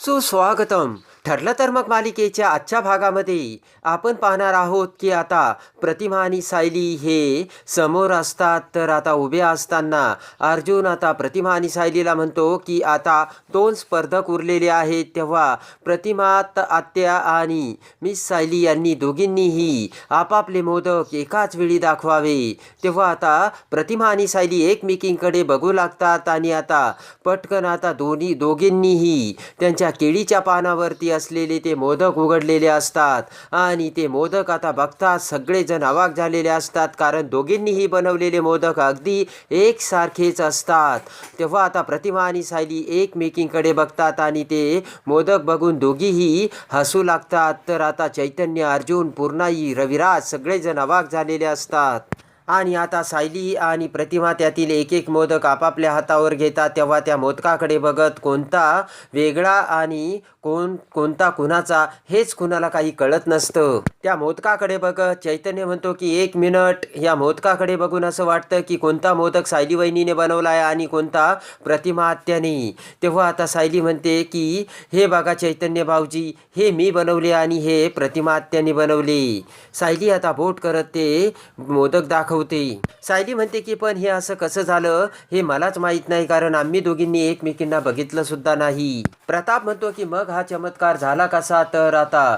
搜索一个灯。ठरलं तर मग मालिकेच्या आजच्या भागामध्ये आपण पाहणार आहोत की आता प्रतिमा आणि सायली हे समोर असतात. तर आता उभे असताना अर्जुन आता प्रतिमा आणि सायलीला म्हणतो की आता दोन स्पर्धक उरलेले आहेत. तेव्हा प्रतिमा आत्या आणि मिस सायली यांनी दोघींनीही आपापले मोदक एकाच वेळी दाखवावे. तेव्हा आता प्रतिमा आणि सायली एकमेकींकडे बघू लागतात आणि आता पटकन आता दोन्ही दोघींनीही त्यांच्या केळीच्या पानावरती असलेले ते मोदक उघडलेले असतात. आणि ते मोदक आता बघतात सगळेजण अवाक झालेले असतात कारण दोघींनीही बनवलेले मोदक अगदी एकसारखेच असतात. तेव्हा आता प्रतिमा आणि सायली एकमेकींकडे बघतात आणि ते मोदक बघून दोघीही हसू लागतात. तर आता चैतन्य अर्जुन पूर्णाई रविराज सगळेजण अवाक झालेले असतात. आणि आता सायली आणि प्रतिमा त्यातील एक एक मोदक आपापल्या हातावर घेतात. तेव्हा त्या मोदकाकडे बघत कोणता वेगळा आणि कोण कोणता कुणाचा हेच कुणाला काही कळत नसतं. त्या मोदकाकडे बघत चैतन्य म्हणतो की एक मिनिट या मोदकाकडे बघून असं वाटतं की कोणता मोदक सायली वहिनीने बनवला आहे आणि कोणता प्रतिमा आत्याने. तेव्हा आता सायली म्हणते की हे बघा चैतन्य भाऊजी हे मी बनवले आणि हे प्रतिमा आत्याने बनवले. सायली आता बोट करत ते मोदक दाखव होती. सायली म्हणते की पण हे असं कसं झालं? हे मलाच माहीत नाही कारण आम्ही दोघींनी एकमेकींना बघितलं सुद्धा नाही. प्रताप म्हणतो की मग हा चमत्कार झाला कसा? तर आता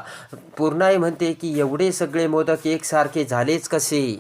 पूर्णाई म्हणते की एवढे सगळे मोदक एकसारखे झालेच कसे?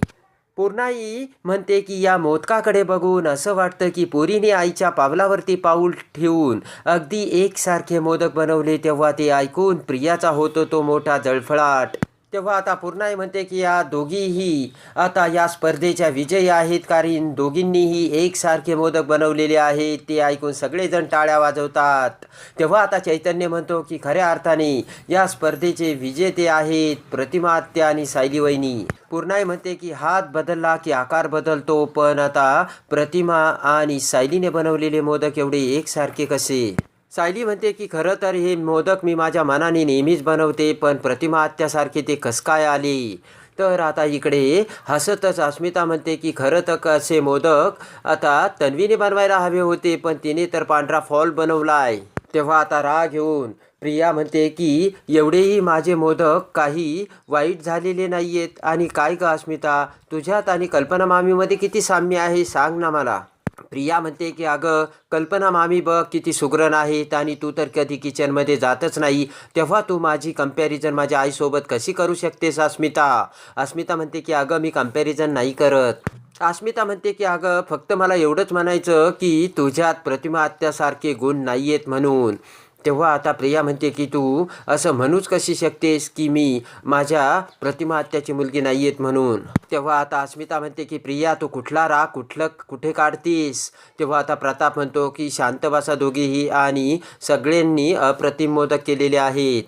पूर्णाई म्हणते की या मोदकाकडे बघून असं वाटतं की पोरीने आईच्या पावलावरती पाऊल ठेवून अगदी एकसारखे मोदक बनवले तेव्हा ते ऐकून प्रियाचा होतो तो मोठा जळफळाट. तेव्हा आता पूर्णाई म्हणते की या दोघीही आता या स्पर्धेच्या विजयी आहेत कारण दोघींनीही एकसारखे मोदक बनवलेले आहेत. ते ऐकून सगळेजण टाळ्या वाजवतात. तेव्हा आता चैतन्य म्हणतो की खऱ्या अर्थाने या स्पर्धेचे विजेते आहेत प्रतिमा आत्या आणि सायली वहिनी. पूर्णाई म्हणते की हात बदलला की आकार बदलतो पण आता प्रतिमा आणि सायलीने बनवलेले मोदक एवढे एकसारखे कसे? सायली म्हणते की खरं तर हे मोदक मी माझ्या मनाने नेहमीच बनवते पण प्रतिमा आत्यासारखी ते कस काय आले? तर आता इकडे हसतच अस्मिता म्हणते की खरं तर कसे मोदक आता तन्वीने बनवायला हवे होते पण तिने तर पांढरा फॉल बनवलाय. तेव्हा आता राग घेऊन प्रिया म्हणते की एवढेही माझे मोदक काही वाईट झालेले नाही आहेत आणि काय गं अस्मिता तुझ्यात आणि कल्पना मामीमध्ये किती साम्य आहे सांग ना मला. प्रिया म्हणते की अगं कल्पना मामी बघ किती सुग्रण आहेत आणि तू तर कधी किचनमध्ये जातच नाही. तेव्हा तू माझी कंपॅरिझन माझ्या आईसोबत कशी करू शकतेस अस्मिता? अस्मिता म्हणते की अगं मी कंपॅरिझन नाही करत. अस्मिता म्हणते की अगं फक्त मला एवढंच म्हणायचं की तुझ्यात प्रतिमा आत्यासारखे गुण नाही आहेत म्हणून. तेव्हा आता प्रिया म्हणते की तू असं म्हणूच कशी शकतेस की मी माझ्या प्रतिमा हत्याची मुलगी नाही आहेत म्हणून? तेव्हा आता अस्मिता म्हणते की प्रिया तू कुठला राग कुठलं कुठे काढतीस? तेव्हा आता प्रताप म्हणतो की शांत बसा दोघीही आणि सगळ्यांनी अप्रतिम मोदक केलेले आहेत.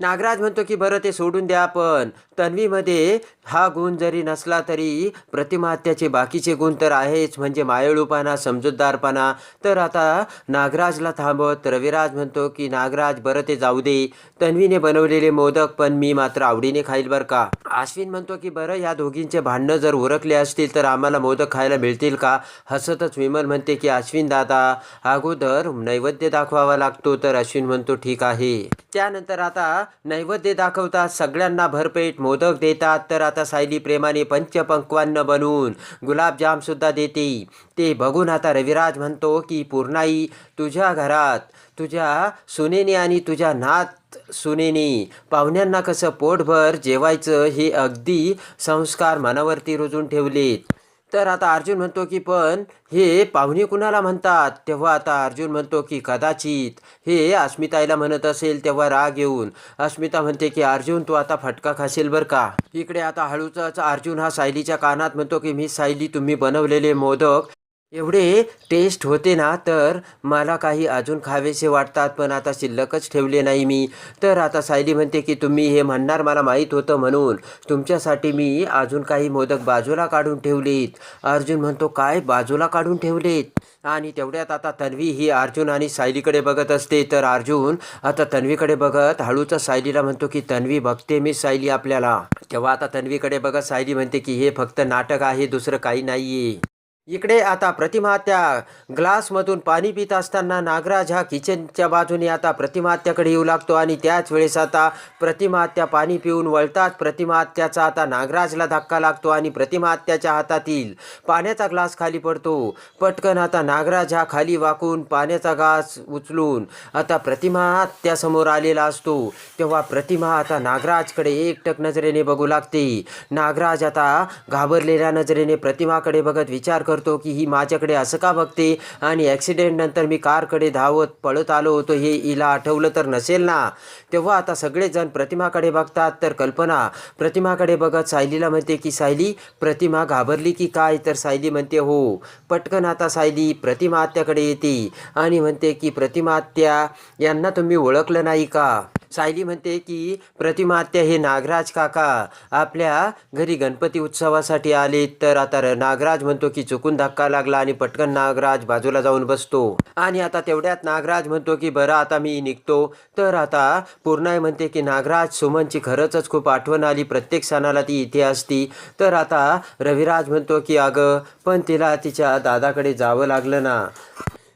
नागराज म्हणतो की बरं ते सोडून द्या पण. तन्वीमध्ये हा गुण जरी नसला तरी प्रतिमात्याचे बाकीचे गुण तर आहेच म्हणजे मायाळूपणा समजूतदारपणा. तर आता नागराजला थांबवत रविराज म्हणतो की नागराज बरं ते जाऊ दे. तन्वीने बनवलेले मोदक पण मी मात्र आवडीने खाईल बरं का? अश्विन म्हणतो की बरं या दोघींचे भांडणं जर उरकले असतील तर आम्हाला मोदक खायला मिळतील का? हसतच विमल म्हणते की अश्विन दादा अगोदर नैवेद्य दाखवावा लागतो. तर अश्विन म्हणतो ठीक आहे. त्यानंतर आता नैवेद्य दाखवतात सगळ्यांना भरपेट मोदक देतात. तर आता सायली प्रेमाने पंचपक्वान्न बनवून गुलाबजामसुद्धा देते. ते बघून आता रविराज म्हणतो की पूर्णाई तुझ्या घरात तुझ्या सुनेने आणि तुझ्या नात सुनेने पाहुण्यांना कसं पोटभर जेवायचं हे अगदी संस्कार मनावरती रुजून ठेवलेत. तर आता अर्जुन म्हणतो की पण हे पाहुणे कुणाला म्हणतात? तेव्हा आता अर्जुन म्हणतो की कदाचित हे अस्मिताईला म्हणत असेल तेव्हा राग येऊन. अस्मिता म्हणते की अर्जुन तू आता फटका खाशील बरं का? इकडे आता हळूचाच अर्जुन हा सायलीच्या कानात म्हणतो की मी सायली तुम्ही बनवलेले मोदक एवढे टेस्ट होते ना तर मला काही अजून खावेसे वाटतात पण आता शिल्लकच ठेवले नाही मी. तर आता सायली म्हणते की तुम्ही हे म्हणणार मला माहीत होतं म्हणून. तुमच्यासाठी मी अजून काही मोदक बाजूला काढून ठेवलीत. अर्जुन म्हणतो काय? बाजूला काढून ठेवलेत? आणि तेवढ्यात आता तन्वी ही अर्जुन आणि सायलीकडे बघत असते. तर अर्जुन आता तन्वीकडे बघत हळूच सायलीला म्हणतो की तन्वी बघते मी सायली आपल्याला. तेव्हा आता तन्वीकडे बघत सायली म्हणते की हे फक्त नाटक आहे दुसरं काही नाही आहे इकडे आता प्रतिमा त्या ग्लासमधून पाणी पित असताना नागराज हा किचनच्या बाजूने आता प्रतिमात्याकडे येऊ लागतो आणि त्याच वेळेस आता प्रतिमात्या पाणी पिऊन वळताच प्रतिमात्याचा आता नागराजला धक्का लागतो आणि प्रतिमात्याच्या हातातील पाण्याचा ग्लास खाली पडतो. पटकन आता नागराज हा खाली वाकून पाण्याचा ग्लास उचलून आता प्रतिमात्यासमोर आलेला असतो. तेव्हा प्रतिमा आता नागराजकडे एकटक नजरेने बघू लागते. नागराज आता घाबरलेल्या नजरेने प्रतिमाकडे बघत विचार करतो की ही माझ्याकडे असं का बघते? आणि ॲक्सिडेंट नंतर मी कारकडे धावत पळत आलो होतो हे हिला आठवलं तर नसेल ना? तेव्हा आता सगळेजण प्रतिमाकडे बघतात तर कल्पना. प्रतिमाकडे बघत सायलीला म्हणते की सायली प्रतिमा घाबरली की काय? तर सायली म्हणते हो. पटकन आता सायली प्रतिमा आत्याकडे येते आणि म्हणते की प्रतिमा आत्या यांना तुम्ही ओळखलं नाही का? सायली म्हणते की प्रतिमात्या हे नागराज काका. आपल्या घरी गणपती उत्सवासाठी आले तर आता नागराज म्हणतो की चुकून धक्का लागला आणि पटकन नागराज बाजूला जाऊन बसतो. आणि आता तेवढ्यात नागराज म्हणतो की बरं आता मी निघतो. तर आता पूर्णाई म्हणते की नागराज सुमनची खरंच खूप आठवण आली. प्रत्येक सणाला ती इथे असती. तर आता रविराज म्हणतो की अगं पण तिला तिच्या दादाकडे जावं लागलं ना.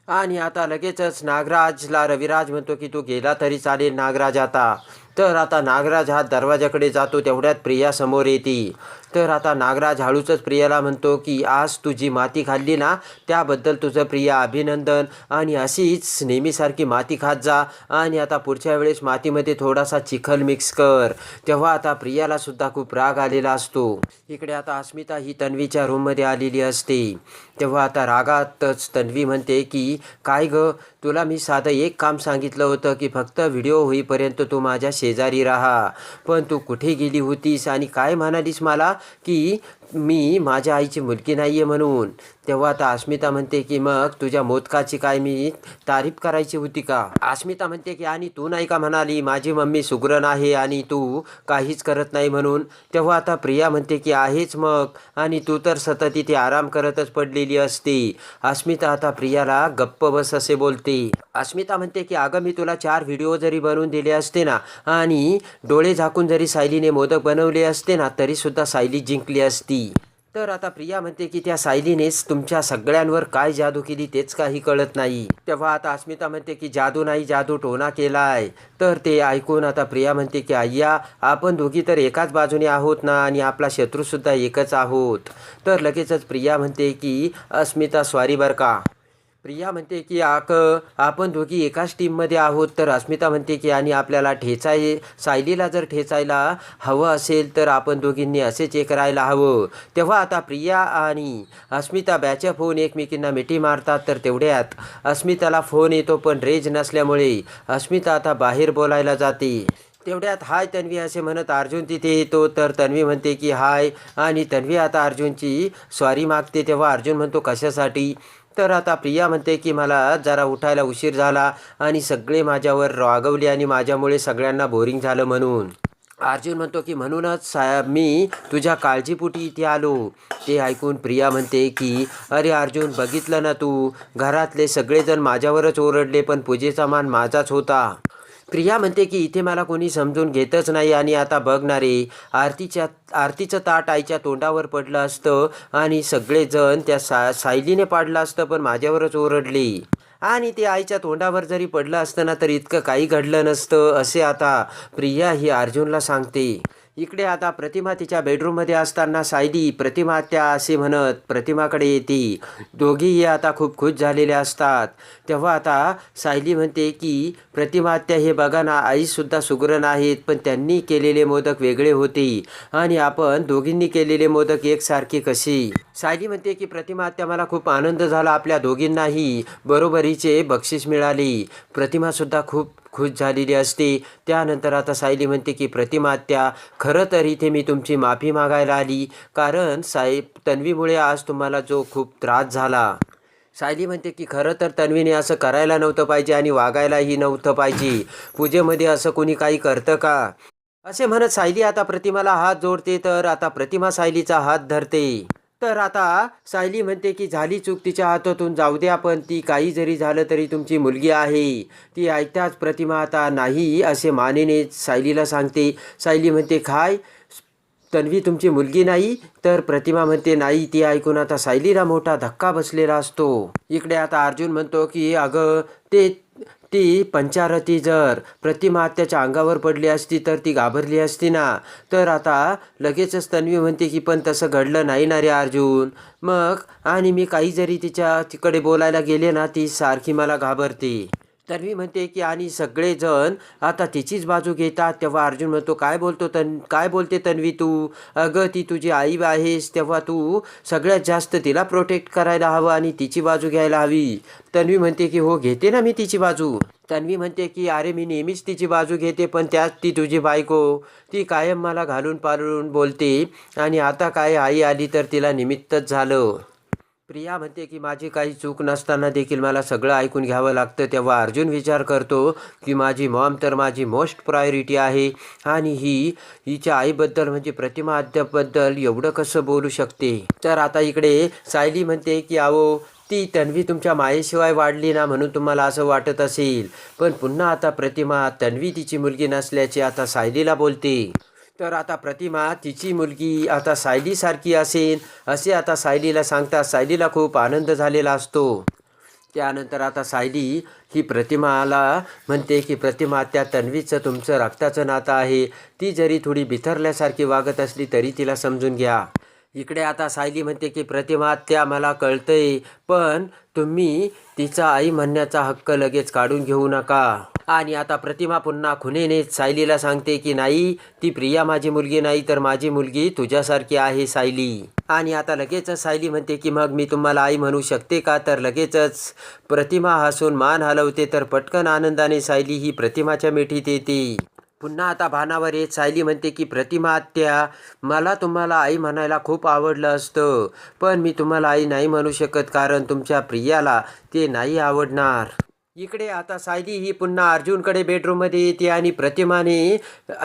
आणि आता लगेचच नागराजला रविराज म्हणतो की तू गेला तरी चालेल नागराज आता. तर आता नागराज हा दरवाजाकडे जातो तेवढ्यात प्रिया समोर येते. तर आता नागराज हळूचच प्रियाला म्हणतो की आज तू जी माती खाल्ली ना त्याबद्दल तुझं प्रिया अभिनंदन. आणि अशीच नेहमीसारखी माती खात जा. आणि आता पुढच्या वेळेस मातीमध्ये थोडासा चिखल मिक्स कर. तेव्हा आता प्रियाला सुद्धा खूप राग आलेला असतो. इकडे आता अस्मिता ही तन्वीच्या रूममध्ये आलेली असते. तेव्हा आता रागातच तन्वी म्हणते की काय गं तुला मी साधं एक काम सांगितलं होतं की फक्त व्हिडिओ होईपर्यंत तू माझ्या शेजारी राहा. पण तू कुठे गेली होतीस आणि काय म्हणालीस मला की मी माझ्या आईची मुलगी नाही आहे म्हणून? तेव्हा आता अस्मिता म्हणते की मग तुझ्या मोदकाची काय मी तारीफ करायची होती का? अस्मिता म्हणते की आणि तू नाही का म्हणाली माझी मम्मी सुग्रण आहे आणि तू काहीच करत नाही म्हणून. तेव्हा आता प्रिया म्हणते की आहेच मग आणि तू तर सतत इथे आराम करतच पडलेली असते. अस्मिता आता प्रियाला गप्प बस असे बोलते. अस्मिता म्हणते की अगं मी तुला चार व्हिडिओ जरी बनवून दिले असते ना आणि डोळे झाकून जरी सायलीने मोदक बनवले असते ना तरीसुद्धा सायली जिंकली असती. तर आता प्रिया म्हणते की त्या सायलीनेच तुमच्या सगळ्यांवर काय जादू केली तेच काही कळत नाही. तेव्हा आता अस्मिता म्हणते की जादू नाही जादू टोना केला आहे तर ते ऐकून आता प्रिया म्हणते की अय्या आपण दोघी तर एकाच बाजूने आहोत ना आणि आपला शत्रूसुद्धा एकच आहोत. तर लगेचच प्रिया म्हणते की अस्मिता स्वारी बर का. प्रिया म्हणते की आक आपण दोघी एकाच टीममध्ये आहोत. तर अस्मिता म्हणते की आणि आपल्याला ठेचाय सायलीला जर ठेचायला हवं असेल तर आपण दोघींनी असेच एक राहायला हवं. तेव्हा आता प्रिया आणि अस्मिता बॅचअप होऊन एकमेकींना मिठी मारतात तर तेवढ्यात अस्मिताला फोन येतो पण रेंज नसल्यामुळे अस्मिता आता बाहेर बोलायला जाते. तेवढ्यात हाय तन्वी असे म्हणत अर्जुन तिथे येतो. तर तन्वी म्हणते की हाय आणि तन्वी आता अर्जुनची स्वारी मागते. तेव्हा अर्जुन म्हणतो कशासाठी? तर आता प्रिया म्हणते की मला जरा उठायला उशीर झाला आणि सगळे माझ्यावर रागवले आणि माझ्यामुळे सगळ्यांना बोरिंग झालं म्हणून. अर्जुन म्हणतो की म्हणूनच साहेब मी तुझ्या काळजीपोटी इथे आलो. ते ऐकून प्रिया म्हणते की अरे अर्जुन बघितलं ना तू? घरातले सगळेजण माझ्यावरच ओरडले पण पूजेचा मान माझाच होता. प्रिया म्हणते की इथे मला कोणी समजून घेतच नाही आणि आता बघणारे आरतीच्या आरतीचं ताट आईच्या तोंडावर पडलं असतं आणि सगळेजण त्या सा सायलीने पाडलं असतं पण माझ्यावरच ओरडली. आणि ते आईच्या तोंडावर जरी पडलं असतं ना तर इतकं काही घडलं नसतं असे आता प्रिया ही अर्जुनला सांगते. इकडे आता प्रतिमा तिच्या बेडरूममध्ये असताना सायली प्रतिमा त्या असे म्हणत प्रतिमाकडे येते. दोघीही आता खूप खुश झालेले असतात. तेव्हा आता सायली म्हणते की प्रतिमात्या हे बघा ना आईसुद्धा सुगरण आहेत पण त्यांनी केलेले मोदक वेगळे होते. आणि आपण दोघींनी केलेले मोदक एकसारखे कसे? सायली म्हणते की प्रतिमात्या मला खूप आनंद झाला आपल्या दोघींनाही. बरोबरीचे बक्षीस मिळाले. प्रतिमासुद्धा खूप खुश झालेली असते. त्यानंतर आता सायली म्हणते की प्रतिमात्या खरं तर इथे मी तुमची माफी मागायला आली. कारण साहेब तन्वीमुळे आज तुम्हाला जो खूप त्रास झाला. सायली म्हणते की खरं तर तन्वीने असं करायला नव्हतं पाहिजे आणि वागायलाही नव्हतं पाहिजे. पूजेमध्ये असं कोणी काही करतं का? असे म्हणत सायली आता प्रतिमाला हात जोडते तर आता प्रतिमा सायलीचा हात धरते. तर आता सायली म्हणते की झाली चूक तिच्या हातातून जाऊ द्या पण ती काही जरी झालं तरी तुमची मुलगी आहे. ती ऐकताच प्रतिमा आता नाही असे मानेने सायलीला सांगते. सायली म्हणते काय तन्वी तुमची मुलगी नाही. तर प्रतिमा म्हणते नाही ती ऐकून आता सायलीला मोठा धक्का बसलेला असतो. इकडे आता अर्जुन म्हणतो की अगं ते ती पंचारती जर प्रतिमा त्याच्या अंगावर पडली असती तर ती घाबरली असती ना. तर आता लगेचच तन्वी म्हणते की पण तसं घडलं नाही ना रे अर्जुन. मग आणि मी काही जरी तिच्या तिकडे बोलायला गेले ना ती सारखी मला घाबरते. तन्वी म्हणते की आणि सगळेजण आता तिचीच बाजू घेतात. तेव्हा अर्जुन म्हणतो काय बोलतो तन काय बोलते तन्वी तू? अगं ती तुझी आई आहेस. तेव्हा तू सगळ्यात जास्त तिला प्रोटेक्ट करायला हवं आणि तिची बाजू घ्यायला हवी. तन्वी म्हणते की हो घेते ना मी तिची बाजू. तन्वी म्हणते की अरे मी नेहमीच तिची बाजू घेते पण त्यात ती तुझी बायको. ती कायम मला घालून पालून बोलते. आणि आता काय आई आली तर तिला निमित्तच झालं. प्रिया म्हणते की माझी काही चूक नसताना देखील मला सगळं ऐकून घ्यावं लागतं. तेव्हा अर्जुन विचार करतो की माझी मॉम तर माझी मोस्ट प्रायोरिटी आहे आणि ही हिच्या आईबद्दल म्हणजे प्रतिमा अद्यापबद्दल एवढं कसं बोलू शकते? तर आता इकडे सायली म्हणते की अहो ती तन्वी तुमच्या मायेशिवाय वाढली ना म्हणून तुम्हाला असं वाटत असेल. पण पुन्हा आता प्रतिमा तन्वी तिची मुलगी नसल्याचे आता सायलीला बोलते. तर आता प्रतिमा तिची मुलगी आता सायलीसारखी असेल असे आता सायलीला सांगतात. सायलीला खूप आनंद झालेला असतो. त्यानंतर आता सायली ही प्रतिमाला म्हणते की प्रतिमा त्या तन्वीचं तुमचं रक्ताचं नातं आहे. ती जरी थोडी बिथरल्यासारखी वागत असली तरी तिला समजून घ्या. इकडे आता सायली म्हणते की प्रतिमा त्या मला कळतंय पण तुम्ही तिचा आई म्हणण्याचा हक्क लगेच काढून घेऊ नका. आणि आता प्रतिमा पुन्हा खुनेने सायलीला सांगते की नाही ती प्रिया माझी मुलगी नाही तर माझी मुलगी तुझ्यासारखी आहे सायली. आणि आता लगेचच सायली म्हणते की मग मी तुम्हाला आई म्हणू शकते का? तर लगेचच प्रतिमा हसून मान हलवते तर पटकन आनंदाने सायली ही प्रतिमाच्या मिठीत येते. पुन्हा आता भानावर येत सायली म्हणते की प्रतिमा आत्या मला तुम्हाला आई म्हणायला खूप आवडलं असतं पण मी तुम्हाला आई नाही म्हणू शकत कारण तुमच्या प्रियाला ते नाही आवडणार. इकडे आता सायली ही पुन्हा अर्जुनकडे बेडरूममध्ये येते आणि प्रतिमाने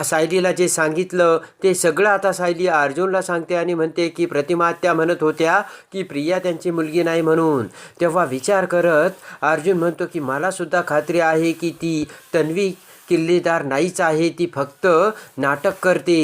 सायलीला जे सांगितलं ते सगळं आता सायली अर्जुनला सांगते आणि म्हणते की प्रतिमा त्या म्हणत होत्या की प्रिया त्यांची मुलगी नाही म्हणून. तेव्हा विचार करत अर्जुन म्हणतो की मलासुद्धा खात्री आहे की ती तन्वी किल्लेदार नाहीच आहे ती फक्त नाटक करते.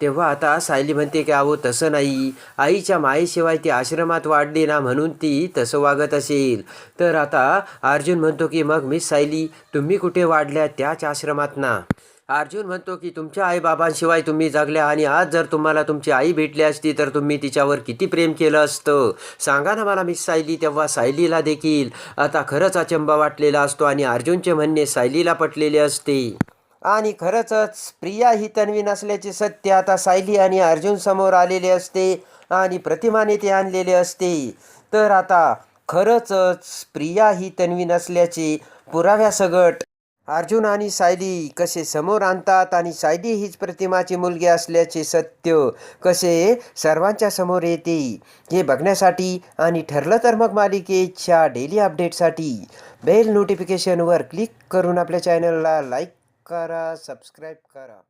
तेव्हा आता सायली म्हणते की अहो तसं नाही. आईच्या मायेशिवाय ती आश्रमात वाढली ना म्हणून ती तसं वागत असेल. तर आता अर्जुन म्हणतो की मग मिस सायली तुम्ही कुठे वाढल्या त्याच आश्रमात ना? अर्जुन म्हणतो की तुमच्या आईबाबांशिवाय तुम्ही जगल्या आणि आज जर तुम्हाला तुमची आई भेटली असती तर तुम्ही तिच्यावर किती प्रेम केलं असतं? सांगा ना मला मिस सायली तेव्हा सायलीला देखील. आता खरंच अचंबा वाटलेला असतो आणि अर्जुनचे म्हणणे सायलीला पटलेले असते. आणि खरंचच प्रिया ही तन्वी नसल्याचे सत्य आता सायली आणि अर्जुन समोर आलेले असते आणि प्रतिमाने ते आणलेले असते. तर आता खरंचच प्रिया ही तन्वी नसल्याचे पुराव्यासगट अर्जुन आणि सायली कसे समोर आणतात आणि सायली हीच प्रतिमाची मुलगी असल्याचे सत्य कसे सर्वांच्या समोर येते हे बघण्यासाठी आणि ठरलं तर मग मालिकेच्या डेली अपडेटसाठी बेल नोटिफिकेशनवर क्लिक करून आपल्या चॅनलला लाईक करा सबस्क्राईब करा.